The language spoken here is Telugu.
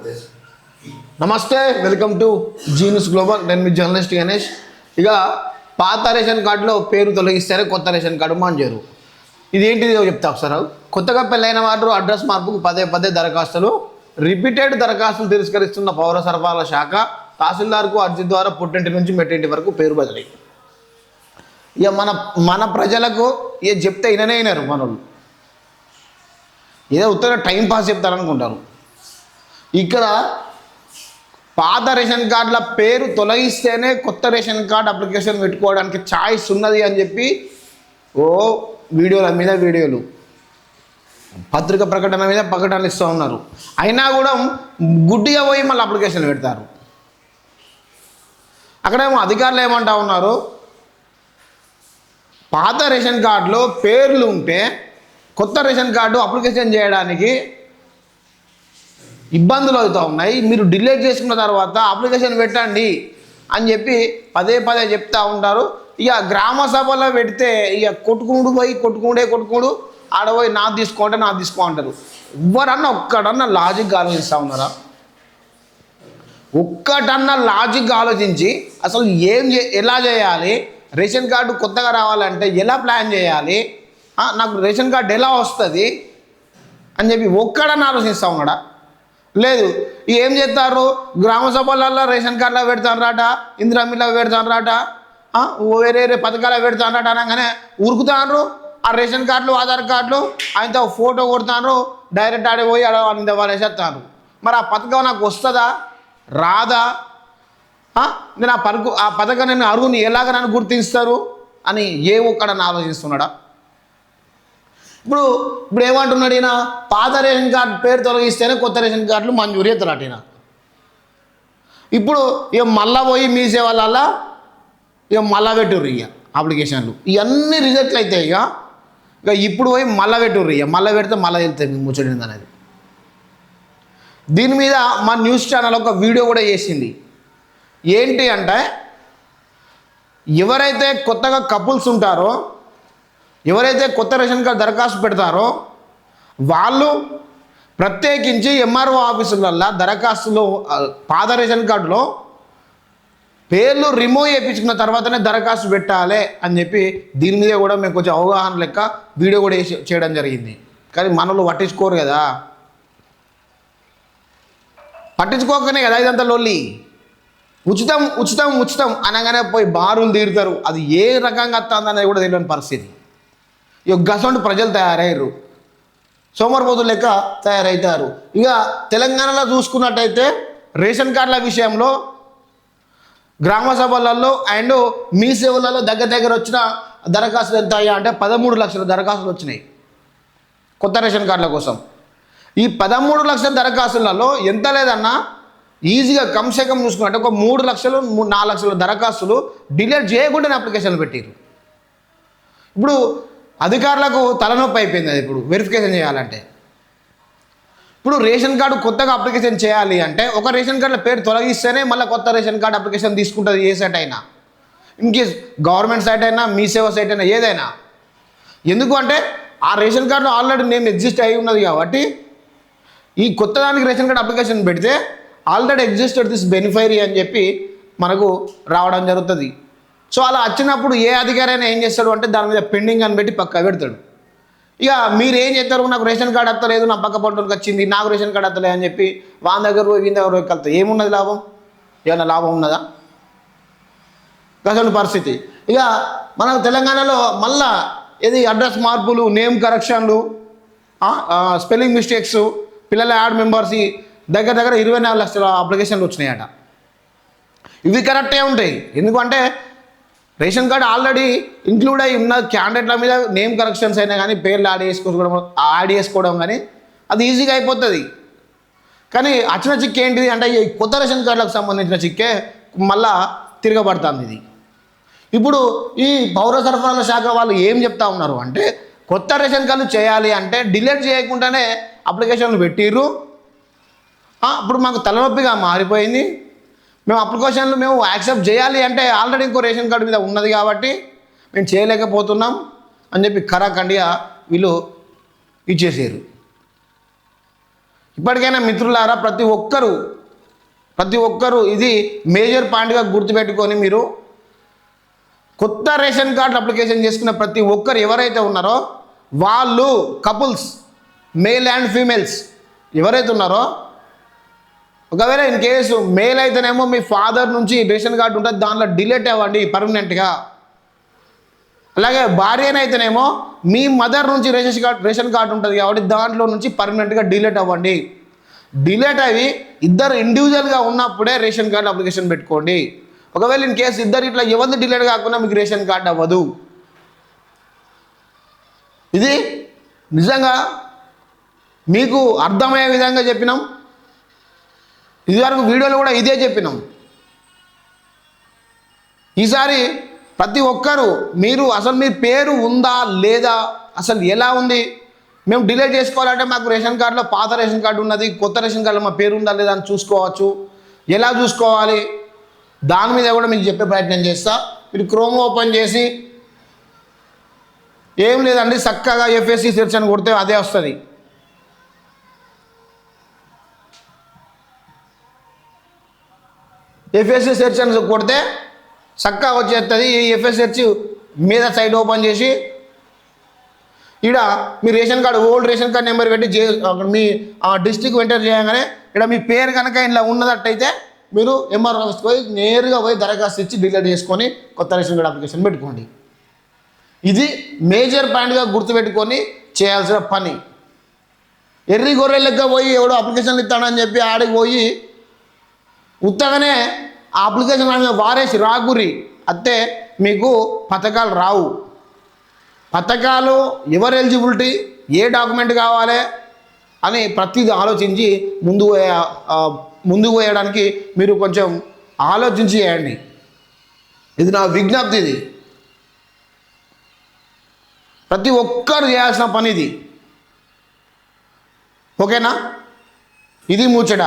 ఆంధ్రప్రదేశ్ నమస్తే వెల్కమ్ టు జీనిస్ గ్లోబల్. నేను మీ జర్నలిస్ట్ గణేష్. ఇక పాత రేషన్ కార్డులో పేరు తొలగిస్తారే కొత్త రేషన్ కార్డు మంజూరు. ఇది ఏంటిది చెప్తా ఒకసారి కొత్తగా పెళ్ళైన వారు అడ్రస్ మార్పుకు పదే పదే దరఖాస్తులు రిపీటెడ్ దరఖాస్తులు తిరస్కరిస్తున్న పౌర సరఫరాల శాఖ తహసీల్దార్కు అర్జీ ద్వారా పుట్టింటి నుంచి మెట్టింటి వరకు పేరు బదిలీ. ఇక మన మన ప్రజలకు ఇక చెప్తే ఇననే అయినారు మనోళ్ళు. ఏదో ఉత్తర టైం పాస్ చెప్తారనుకుంటారు. ఇక్కడ పాత రేషన్ కార్డుల పేరు తొలగిస్తేనే కొత్త రేషన్ కార్డు అప్లికేషన్ పెట్టుకోవడానికి ఛాయిస్ ఉన్నది అని చెప్పి ఓ వీడియోల మీద వీడియోలు. పత్రిక ప్రకటన మీద ప్రకటనలు ఇస్తూ ఉన్నారు. అయినా కూడా గుడ్డిగా పోయి మళ్ళీ అప్లికేషన్ పెడతారు. అక్కడేమో అధికారులు ఏమంటా ఉన్నారు? పాత రేషన్ కార్డులో పేర్లు ఉంటే కొత్త రేషన్ కార్డు అప్లికేషన్ చేయడానికి ఇబ్బందులు అవుతూ ఉన్నాయి. మీరు డిలే చేసుకున్న తర్వాత అప్లికేషన్ పెట్టండి అని చెప్పి పదే పదే చెప్తూ ఉంటారు. ఇక గ్రామ సభలో పెడితే ఇక కొట్టుకుండు పోయి కొట్టుకుండే కొట్టుకుడు ఆడపోయి నా తీసుకోంటే నా తీసుకో అంటారు. ఎవరన్నా ఒక్కడన్నా లాజిక్ ఆలోచిస్తూ ఉన్నారా? ఒక్కటన్నా లాజిక్ ఆలోచించి అసలు ఏం ఎలా చేయాలి? రేషన్ కార్డు కొత్తగా రావాలంటే ఎలా ప్లాన్ చేయాలి? నాకు రేషన్ కార్డు ఎలా వస్తుంది? అని చెప్పి ఒక్కడన్నా ఆలోచిస్తూ ఉన్నాడా? లేదు. ఏం చేస్తారు గ్రామ సభలలో రేషన్ కార్డులో పెడతానరాట ఇందిరామిలో పెడతానరాట వేరే వేరే పథకాలు పెడతానరాట అనగానే ఉరుకుతారు ఆ రేషన్ కార్డులు ఆధార్ కార్డులు ఆయనతో ఫోటో కొడతాను డైరెక్ట్ ఆడి పోయి ఆడ వాళ్ళ మరి ఆ పథకం నాకు వస్తుందా? రాదా? నేను ఆ పరుకు ఆ పథకం నేను అరువుని ఎలాగ నన్ను గుర్తిస్తారు? అని ఏ ఒక్కడని ఆలోచిస్తున్నాడా? ఇప్పుడు ఇప్పుడు ఏమంటున్నాడు ఈయన? పాత రేషన్ కార్డు పేరు తొలగిస్తేనే కొత్త రేషన్ కార్డులు మంజూరు అవుతున్నాడు ఈయన. ఇప్పుడు ఇక మళ్ళా పోయి మీ సేవలల్లా ఇక మళ్ళా పెట్టుర్రు ఇక అప్లికేషన్లు. ఇవన్నీ రిజెక్ట్లు అవుతాయి ఇక. ఇక ఇప్పుడు పోయి మళ్ళా పెట్టుర్రు ఇక. మళ్ళా పెడితే మళ్ళీ వెళ్తాయి మీ ముచ్చడింది అనేది. దీని మీద మా న్యూస్ ఛానల్ ఒక వీడియో కూడా చేసింది. ఏంటి అంటే ఎవరైతే కొత్తగా కపుల్స్ ఉంటారో ఎవరైతే కొత్త రేషన్ కార్డు దరఖాస్తు పెడతారో వాళ్ళు ప్రత్యేకించి ఎంఆర్ఓ ఆఫీసులల్లో దరఖాస్తులో పాత రేషన్ కార్డులో పేర్లు రిమూవ్ చేయించుకున్న తర్వాతనే దరఖాస్తు పెట్టాలి అని చెప్పి దీని మీద కూడా మేము కొంచెం అవగాహన లెక్క వీడియో కూడా వేసి చేయడం జరిగింది. కానీ మనలో పట్టించుకోరు కదా. పట్టించుకోకనే కదా ఇదంతా లొల్లి. ఉచితం ఉచితం ఉచితం అనగానే పోయి బారులు తీరుతారు. అది ఏ రకంగా వస్తుందనేది కూడా తెలియని పరిస్థితి. గసండు ప్రజలు తయారయ్యారు. సోమరిపోతులు లెక్క తయారవుతారు ఇక తెలంగాణలో చూసుకున్నట్టయితే రేషన్ కార్డుల విషయంలో గ్రామ సభలలో అండ్ మీ సేవలలో దగ్గర దగ్గర వచ్చిన దరఖాస్తులు ఎంత అయ్యా అంటే పదమూడు లక్షల దరఖాస్తులు వచ్చినాయి. కొత్త రేషన్ కార్డుల కోసం. ఈ పదమూడు లక్షల దరఖాస్తులలో ఎంత లేదన్నా ఈజీగా కమ్సే కమ్ చూసుకున్నట్టు ఒక మూడు లక్షలు నాలుగు లక్షల దరఖాస్తులు డిలీట్ చేయకుండానే అప్లికేషన్లు పెట్టారు ఇప్పుడు అధికారులకు తలనొప్పి అయిపోయింది అది ఇప్పుడు వెరిఫికేషన్ చేయాలంటే. ఇప్పుడు రేషన్ కార్డు కొత్తగా అప్లికేషన్ చేయాలి అంటే ఒక రేషన్ కార్డులో పేరు తొలగిస్తేనే మళ్ళీ కొత్త రేషన్ కార్డు అప్లికేషన్ తీసుకుంటుంది ఏ సైట్ అయినా. ఇన్ కేస్ గవర్నమెంట్ సైట్ అయినా మీ సేవ సైట్ అయినా ఏదైనా. ఎందుకు అంటే ఆ రేషన్ కార్డులో ఆల్రెడీ నేమ్ ఎగ్జిస్ట్ అయి ఉన్నది కాబట్టి ఈ కొత్త దానికి రేషన్ కార్డు అప్లికేషన్ పెడితే ఆల్రెడీ ఎగ్జిస్టెడ్ దిస్ బెనిఫైరీ అని చెప్పి మనకు రావడం జరుగుతుంది. సో అలా వచ్చినప్పుడు ఏ అధికారి అయినా ఏం చేస్తాడు అంటే దాని మీద పెండింగ్ అని పెట్టి పక్క పెడతాడు. ఇక మీరు ఏం చేస్తారు? నాకు రేషన్ కార్డు వస్తలేదు నా పక్క పంటలకు వచ్చింది నాకు రేషన్ కార్డు అత్తలేదు అని చెప్పి వాని దగ్గర పోయి వీని దగ్గర వెళ్తాయి ఏమున్నది లాభం? ఏమైనా లాభం ఉన్నదా? అసలు పరిస్థితి. ఇక మన తెలంగాణలో మళ్ళా ఇది అడ్రస్ మార్పులు నేమ్ కరెక్షన్లు స్పెల్లింగ్ మిస్టేక్స్ పిల్లల యాడ్ మెంబర్స్ దగ్గర దగ్గర ఇరవై నాలుగు లక్షల అప్లికేషన్లు వచ్చినాయట. ఇవి కరెక్టే ఉంటాయి. ఎందుకంటే రేషన్ కార్డు ఆల్రెడీ ఇంక్లూడ్ అయి ఉన్న క్యాండిడేట్ల మీద నేమ్ కరెక్షన్స్ అయినా కానీ పేర్లు యాడ్ చేసుకోవడం యాడ్ చేసుకోవడం కానీ అది ఈజీగా అయిపోతుంది. కానీ వచ్చిన చిక్ ఏంటిది అంటే ఈ కొత్త రేషన్ కార్డులకు సంబంధించిన చిక్కే మళ్ళా తిరగబడుతుంది ఇది. ఇప్పుడు ఈ పౌర సరఫరాల శాఖ వాళ్ళు ఏం చెప్తా ఉన్నారు అంటే కొత్త రేషన్ కార్డులు చేయాలి అంటే డిలీట్ చేయకుండానే అప్లికేషన్లు పెట్టిర్రు. ఇప్పుడు మాకు తలనొప్పిగా మారిపోయింది. మేము అప్లికేషన్లు మేము యాక్సెప్ట్ చేయాలి అంటే ఆల్రెడీ ఇంకో రేషన్ కార్డు మీద ఉన్నది కాబట్టి మేము చేయలేకపోతున్నాం అని చెప్పి ఖరాఖండిగా వీళ్ళు ఇచ్చేసారు. ఇప్పటికైనా మిత్రులారా ప్రతి ఒక్కరూ ప్రతి ఒక్కరూ ఇది మేజర్ పాయింట్గా గుర్తుపెట్టుకొని మీరు కొత్త రేషన్ కార్డు అప్లికేషన్ చేసుకున్న ప్రతి ఒక్కరు ఎవరైతే ఉన్నారో వాళ్ళు కపుల్స్ మేల్ అండ్ ఫీమేల్స్ ఎవరైతే ఉన్నారో ఒకవేళ ఇన్ కేసు మేల్ అయితేనేమో మీ ఫాదర్ నుంచి రేషన్ కార్డు ఉంటుంది దాంట్లో డిలీట్ అవ్వండి పర్మనెంట్గా అలాగే భార్యనైతేనేమో మీ మదర్ నుంచి రేషన్ కార్డు రేషన్ కార్డు ఉంటుంది కాబట్టి దాంట్లో నుంచి పర్మనెంట్గా డిలీట్ అవ్వండి. డిలీట్ అవి ఇద్దరు ఇండివిజువల్గా ఉన్నప్పుడే రేషన్ కార్డు అప్లికేషన్ పెట్టుకోండి. ఒకవేళ ఇన్ కేసు ఇద్దరు ఇట్లా ఎవరిది డిలీట్ కాకుండా మీకు రేషన్ కార్డు అవ్వదు. ఇది నిజంగా మీకు అర్థమయ్యే విధంగా చెప్పినాం. ఇదివరకు వీడియోలో కూడా ఇదే చెప్పినాం. ఈసారి ప్రతి ఒక్కరూ మీరు అసలు మీ పేరు ఉందా లేదా అసలు ఎలా ఉంది? మేము డిలే చేసుకోవాలంటే మాకు రేషన్ కార్డులో పాత రేషన్ కార్డు ఉన్నది కొత్త రేషన్ కార్డులో మా పేరు ఉందా లేదా అని చూసుకోవచ్చు. ఎలా చూసుకోవాలి? దాని మీద కూడా మీకు చెప్పే ప్రయత్నం చేస్తా. మీరు క్రోమ్ ఓపెన్ చేసి ఏం లేదండి చక్కగా ఎఫ్ఎస్సి సెర్చ్ అని కొడితే అదే వస్తుంది. ఎఫ్ఎస్సి సెర్చ్ అని కొడితే చక్కగా వచ్చేస్తుంది. ఈ ఎఫ్ఎస్ సెర్చ్ మీద సైట్ ఓపెన్ చేసి ఈడ మీ ration card old ration card number పెట్టి చే అక్కడ మీ ఆ డిస్టిక్ ఎంటర్ చేయగానే ఇక్కడ మీ పేరు కనుక ఇలా ఉన్నదట్టయితే మీరు ఎంఆర్ ఆఫీస్కి పోయి నేరుగా పోయి దరఖాస్తు ఇచ్చి డిలీట్ చేసుకొని కొత్త రేషన్ కార్డు అప్లికేషన్ పెట్టుకోండి. ఇది మేజర్ పాయింట్గా గుర్తుపెట్టుకొని చేయాల్సిన పని. ఎర్రి గొర్రె లెక్క పోయి ఎవడో అప్లికేషన్లు ఇస్తాడని చెప్పి ఆడికి పోయి ఉత్తగానే ఆ అప్లికేషన్ మీద వారేసి రాగురి. అత్తే మీకు పథకాలు రావు. పథకాలు ఎవరు ఎలిజిబిలిటీ ఏ డాక్యుమెంట్ కావాలి అని ప్రతిదీ ఆలోచించి ముందు ముందుకు పోయడానికి మీరు కొంచెం ఆలోచించి చేయండి. ఇది నా విజ్ఞప్తి ఇది. ప్రతి ఒక్కరు చేయాల్సిన పని ఇది. ఓకేనా? ఇది ముచ్చట.